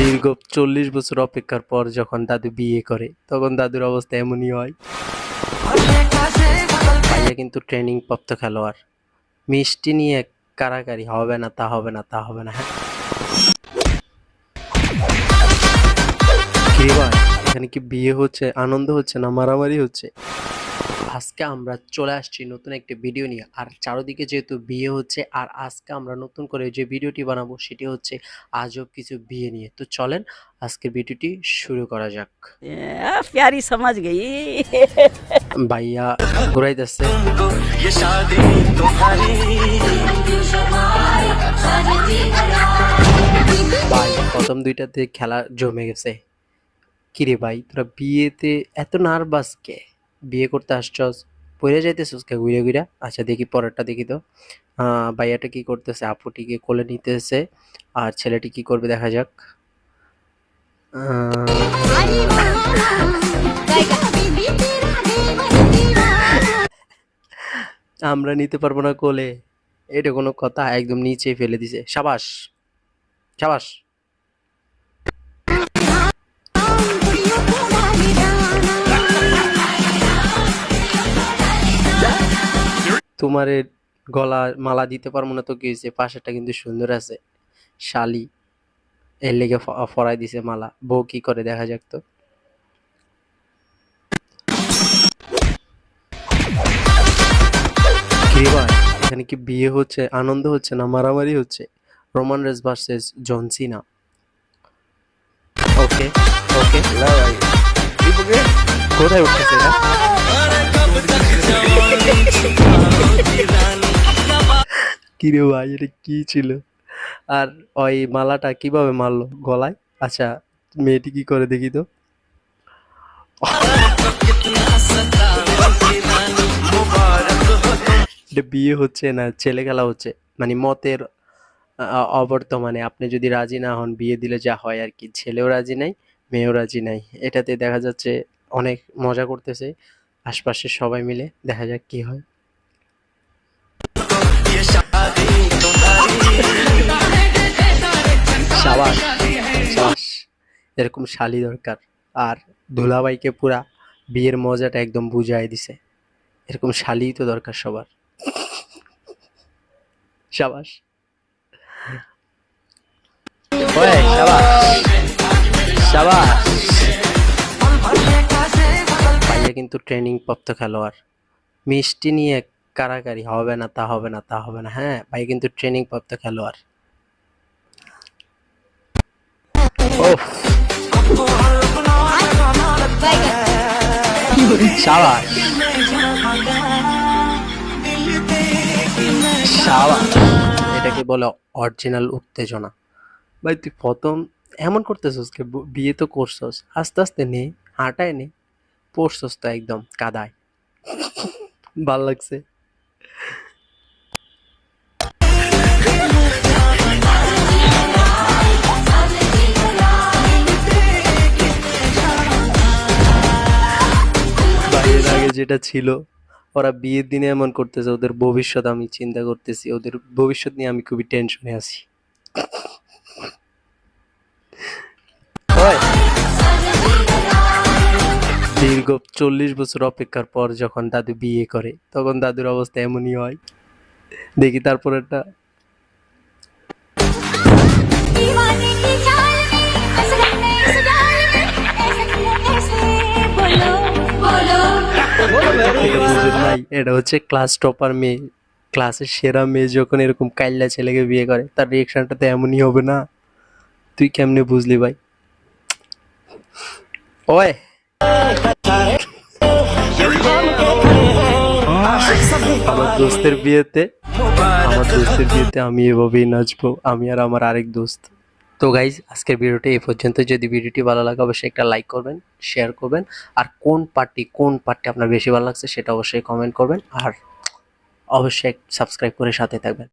দীর্ঘ চল্লিশ বছর অপেক্ষার পর যখন দাদু বিয়ে করে, তখন দাদুর অবস্থা এমনই হয়। ভাইয়া কিন্তু ট্রেনিং প্রাপ্ত খেলোয়াড়। মিষ্টি নিয়ে কারাকারি হবে না তা হবে না তা হবে না হ্যাঁ। এখানে কি বিয়ে হচ্ছে? আনন্দ হচ্ছে না মারামারি হচ্ছে? আজকে আমরা চলে আসছি নতুন একটি ভিডিও নিয়ে। আর চারোদিকে যেহেতু বিয়ে হচ্ছে আর আজকে আমরা নতুন করে যে ভিডিওটি বানাবো সেটি হচ্ছে আজব কিছু বিয়ে নিয়ে। তো চলেন আজকের ভিডিওটি শুরু করা যাক। সমাজ গেই। ভাইয়া ঘুরাই প্রথম দুইটাতে খেলা জমে গেছে। কিরে ভাই তোরা বিয়েতে এত নার্ভাস কে? বিয়ে করতে আসছস, পড়ে যাইতেছস কে ঘুরে ঘুরে? আচ্ছা দেখি পরেরটা দেখি তো। ভাইয়াটা কি করতেছে? আপুটিকে কোলে নিতেছে, আর ছেলেটি কি করবে দেখা যাক। আমরা নিতে পারব না কোলে। এটা কোনো কথা, একদম নিচে ফেলে দিছে। সাবাস সাবাস। তোমারে গলা মালা দিতে পারব না তো কি হয়েছে? পাশেরটা কিন্তু সুন্দর আছে। শালি। এর লেগে ফরাই দিছে মালা। বউ কি করে? দেখা যাক তো। কি ভাই এখানে কি বিয়ে হচ্ছে? আনন্দ হচ্ছে না মারামারি হচ্ছে? Roman Reigns versus John Cena. Okay okay. কোথায় উঠতেছে এটা কি রে ভাই, এটা কি ছিল? আর ওই মালাটা কীভাবে মারলো গলায়? আচ্ছা মেয়েটি কি করে দেখি তো? বিয়ে হচ্ছে না, ছেলে খেলা হচ্ছে। মানে মতের অবর্তমানে আপনি যদি রাজি না হন, বিয়ে দিলে যা হয় আর কি। ছেলেও রাজি নাই, মেয়েও রাজি নাই। এটাতে দেখা যাচ্ছে অনেক মজা করতেছে। আশপাশের সবাই মিলে দেখা যাক কি হয়। সাবাস এরকম শালি দরকার। আর দুলাভাইকে পুরা বিয়ের মজাটা একদম বুঝাই দিছে। এরকম শালি তো দরকার সবার। সাবাস। কিন্তু ট্রেনিং প্রাপ্ত খেলোয়াড়। মিষ্টি নিয়ে কারাকারি হবে না, তা হবে না, তা হবে না। হ্যাঁ ভাই কিন্তু ট্রেনিং প্রাপ্ত খেলোয়াড়। সাবাস। সাবাস। এটাকে বলে অরিজিনাল উত্তেজনা। ভাই, তুই প্রথম এমন করতেছস কে বিয়ে তো করছস, আস্তে আস্তে নে, হাঁটায় নে, পড়ছস তো একদম কাদায়। ভালো লাগছে। যেটা ছিল, ওরা বিয়ের দিনে এমন করতেছে, ওদের ভবিষ্যৎ আমি চিন্তা করতেছি, ওদের ভবিষ্যৎ নিয়ে আমি খুবই টেনশনে আছি। দীর্ঘ চল্লিশ বছর অপেক্ষার পর যখন দাদু বিয়ে করে, তখন দাদুর অবস্থা এমনই হয়। দেখি তারপর একটা এটা হচ্ছে ক্লাস টপার মেয়ে। ক্লাসের সেরা মেয়ে যখন এরকম কাইল্লা ছেলেকে বিয়ে করে, তার রিয়েকশনটা তো এমনই হবে না। তুই কেমনে বুঝলি ভাই? ওয়ে আমার দোস্তের বিয়েতে, আমার দোস্তের বিয়েতে আমি এভাবেই নাচবো, আমি আর আমার আরেক দোস্ত। তো গাইজ আজকের ভিডিওটি এই পর্যন্ত। যদি ভিডিওটি ভালো লাগে, অবশ্যই একটা লাইক করবেন শেয়ার করবেন। আর কোন পার্টি কোন পার্টি আপনার বেশি ভালো লাগছে, সেটা অবশ্যই কমেন্ট করবেন। আর অবশ্যই সাবস্ক্রাইব করে সাথে থাকবেন।